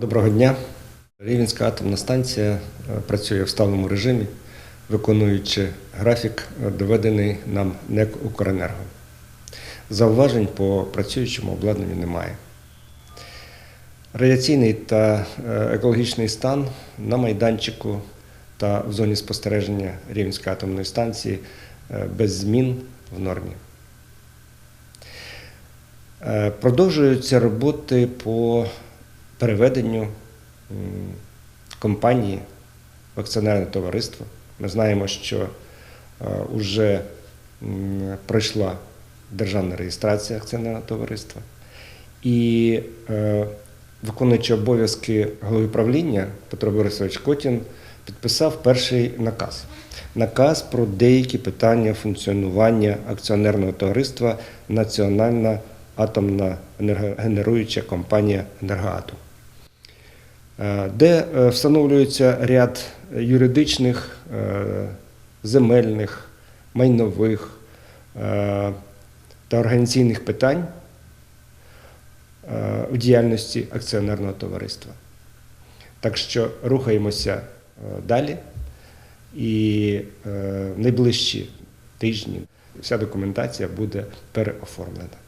Доброго дня. Рівненська атомна станція е, працює в сталому режимі, виконуючи графік, е, доведений нам НЕК «Укренерго». Зауважень по працюючому обладнанню немає. Радіаційний та е, екологічний стан на майданчику та в зоні спостереження Рівненської атомної станції без змін в нормі. Продовжуються роботи по переведенню компанії в акціонерне товариство. Ми знаємо, що вже пройшла державна реєстрація акціонерного товариства. І е, виконуючи обов'язки голови правління Петро Борисович Котін підписав перший наказ. Наказ про деякі питання функціонування акціонерного товариства Національна атомна енергогенеруюча компанія Енергоатом, е, де е, встановлюється ряд юридичних, е, земельних, майнових е, та організаційних питань е, в діяльності акціонерного товариства. Так що рухаємося е, далі, і е, в найближчі тижні вся документація буде переоформлена.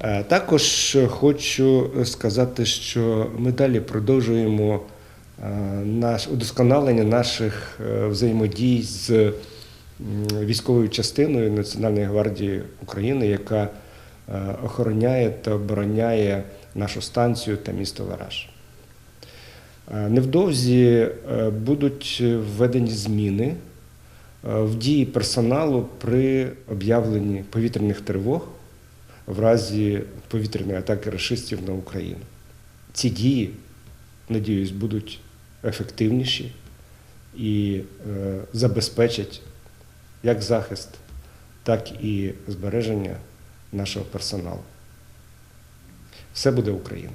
Е, Також хочу сказати, що ми далі продовжуємо е, наш удосконалення наших е, взаємодій з військовою частиною Національної гвардії України, яка охороняє та обороняє нашу станцію та місто Вараж. Невдовзі будуть введені зміни в дії персоналу при об'явленні повітряних тривог в разі повітряної атаки расистів на Україну. Ці дії, надіюсь, будуть ефективніші і е, забезпечать як захист, так і збереження нашого персоналу. Все буде Україна.